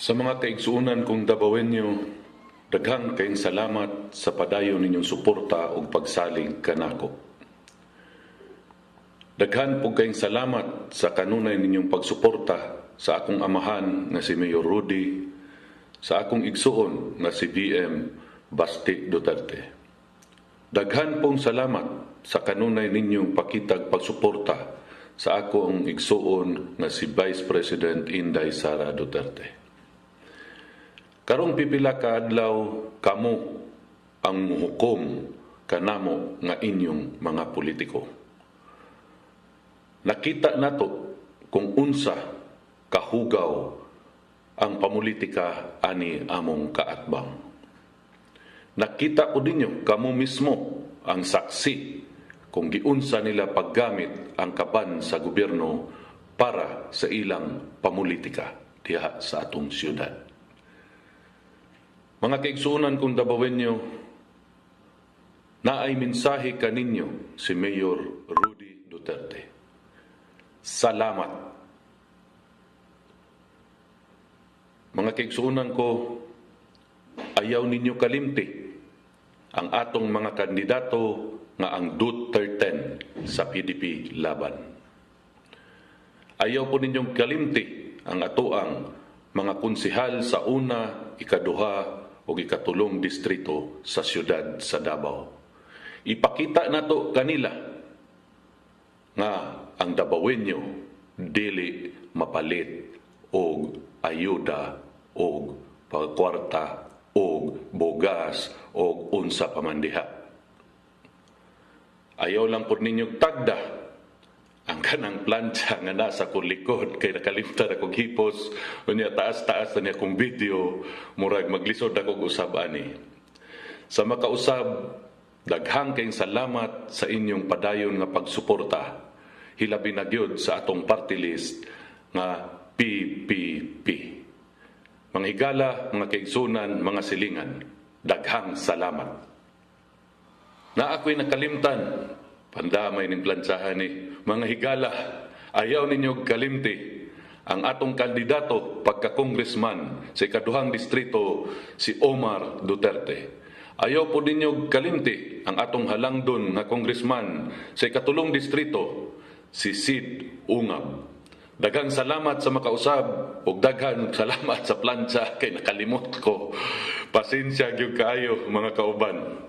Sa mga kaigsuunan kong Dabawenyo, daghang kayong salamat sa padayon ninyong suporta ug pagsalig kanako. Daghan po kayong salamat sa kanunay ninyong pagsuporta sa akong amahan nga si Mayor Rudy, sa akong igsuon nga si BM Basti Duterte. Daghan pong salamat sa kanunay ninyong pakitag pagsuporta sa akong igsuon nga si Vice President Inday Sara Duterte. Karong pipila ka adlaw kamo ang muhukom kanamo nga inyong mga politiko. Nakita nato kung unsa kahugaw ang pamulitika ani among kaatbang. Nakita ko dinyo kamo mismo ang saksi kung giunsa nila paggamit ang kaban sa gobyerno para sa ilang pamulitika diha sa atong syudad. Mga kaigsunan kong Dabawenyo, na ay mensahe kaninyo si Mayor Rudy Duterte. Salamat. Mga kaigsunan ko, ayaw ninyo kalimti ang atong mga kandidato nga ang Duterte sa PDP laban. Ayaw po ninyong kalimti ang atoang mga konsihal sa una, ikaduha o ikatulong distrito sa siyudad sa Davao. Ipakita nato kanila nga ang Dabawenyo dili mapalit og ayuda og pagkwarta og bogas og unsa pamandiha. Ayaw lang po ninyong tagda kanang plancha nga nasa kong likod kay nakalimtan akong hipos unya taas-taas na niya kong video murag maglisod akong usab ani. Sa makausab daghang kayong salamat sa inyong padayon nga pagsuporta. Hilabi na gyud sa atong party list nga PPP mga higala mga kaigsunan mga silingan daghang salamat. Na ako'y nakalimtan Pandamay ning plansahan ni mga higala. Ayaw ninyo kalimti ang atong kandidato pagka-congressman sa ikaduhang distrito si Omar Duterte. Ayaw po ninyo kalimti ang atong halangdon nga congressman sa ikatulong distrito si Sid Ungab. Daghang salamat sa makausab ug daghan salamat sa plancha kay nakalimot ko. Pasensya gyud kaayo mga kauban.